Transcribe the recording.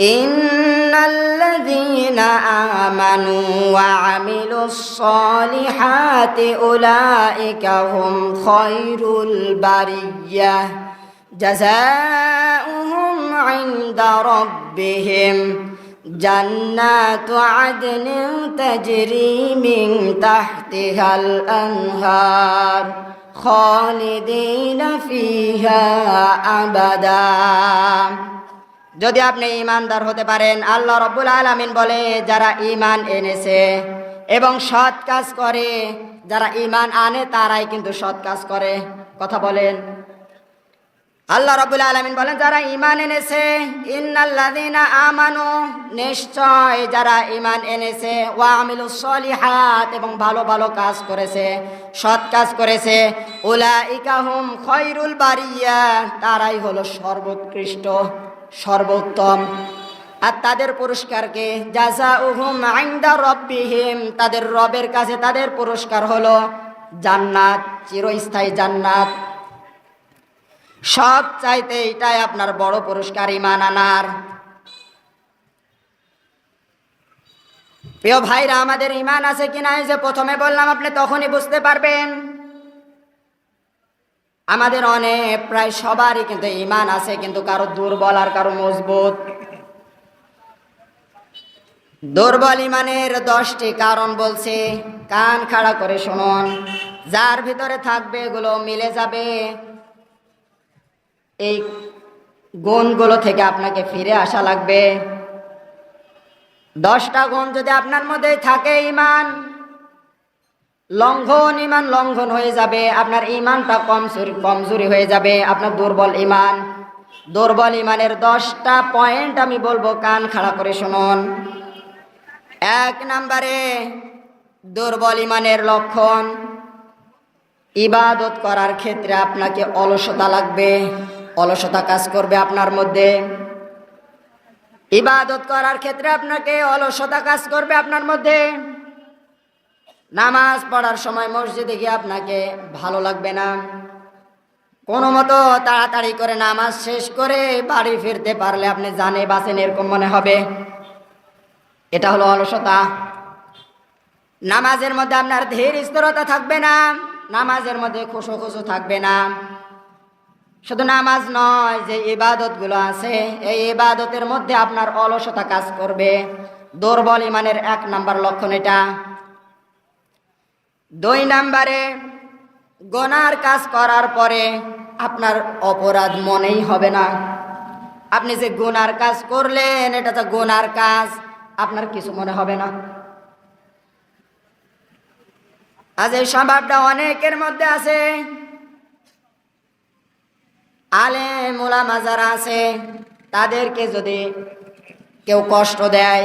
إن الذين آمنوا وعملوا الصالحات أولئك هم خير البرية جزاؤهم عند ربهم جنات عدن تجري من تحتها الأنهار خالدين فيها أبدا যদি আপনি ইমানদার হতে পারেন, আল্লাহ রব্বুল আলামিন বলে, যারা ইমান এনেছে এবং সৎ কাজ করে, যারা ইমান আনে, তারাই কিন্তু সৎ কাজ করে। কথা বলেন। আল্লাহ রব্বুল আলামিন বলেন, যারা ইমান এনেছে, ইন্নাল্লাযীনা আমানু, নিশ্চয় যারা ইমান এনেছে, ওয়া আমিলুস সলিহাত, এবং ভালো ভালো কাজ করেছে, সৎ কাজ করেছে, উলাইকা ইকাহুম খৈরুল বারিয়া, তারাই হলো সর্বোৎকৃষ্ট। সর্বোত্তম। আর তাদের পুরস্কারকে জাজা উহুম আইন্দা রব্বিহিম, তাদের রবের কাছে তাদের পুরস্কার হলো জান্নাত, চিরস্থায়ী জান্নাত। সব চাইতে এটাই আপনার বড় পুরস্কার ইমান আনার। প্রিয় ভাইরা, আমাদের ইমান আছে কিনা? যে প্রথমে বললাম, আপনি তখনই বুঝতে পারবেন। আমাদের অনেক, প্রায় সবারই কিন্তু ইমান আছে, কিন্তু কারও দুর্বল আর কারও মজবুত। দুর্বল ইমানের দশটি কারণ বলছে, কান খাড়া করে শুনুন। যার ভিতরে থাকবে এগুলো মিলে যাবে। এই গুণগুলো থেকে আপনাকে ফিরে আসা লাগবে। দশটা গুণ যদি আপনার মধ্যে থাকে ইমান লঙ্ঘন, ইমান লঙ্ঘন হয়ে যাবে। আপনার ইমানটা কমজোরি কমজোরি হয়ে যাবে। আপনার দুর্বল ইমান। দুর্বল ইমানের দশটা পয়েন্ট আমি বলব কান খাড়া করে শুনুন। এক নম্বরে দুর্বল ইমানের লক্ষণ। ইবাদত করার ক্ষেত্রে আপনাকে অলসতা লাগবে। অলসতা কাজ করবে আপনার মধ্যে। ইবাদত করার ক্ষেত্রে আপনাকে অলসতা কাজ করবে আপনার মধ্যে। নামাজ পড়ার সময় মসজিদে গিয়ে আপনাকে ভালো লাগবে না। কোনো মতো তাড়াতাড়ি করে নামাজ শেষ করে বাড়ি ফিরতে পারলে আপনি জানে বাসেন এরকম মনে হবে। এটা হলো অলসতা। নামাজের মধ্যে আপনার ধীর স্থিরতা থাকবে না, নামাজের মধ্যে খুশো খুশো থাকবে না। শুধু নামাজ নয়, যে ইবাদতগুলো আছে, এই ইবাদতের মধ্যে আপনার অলসতা কাজ করবে। দুর্বল ইমানের এক নাম্বার লক্ষণ এটা। দুই নাম্বারে, গোনার কাজ করার পরে আপনার অপরাধ মনেই হবে না। আপনি যে গোনার কাজ করলেন, এটা তো গোনার কাজ, আপনার কিছু মনে হবে না। আজ এই স্বভাবটা অনেকের মধ্যে আছে। আলে মোলা মাজারা আছে, তাদেরকে যদি কেউ কষ্ট দেয়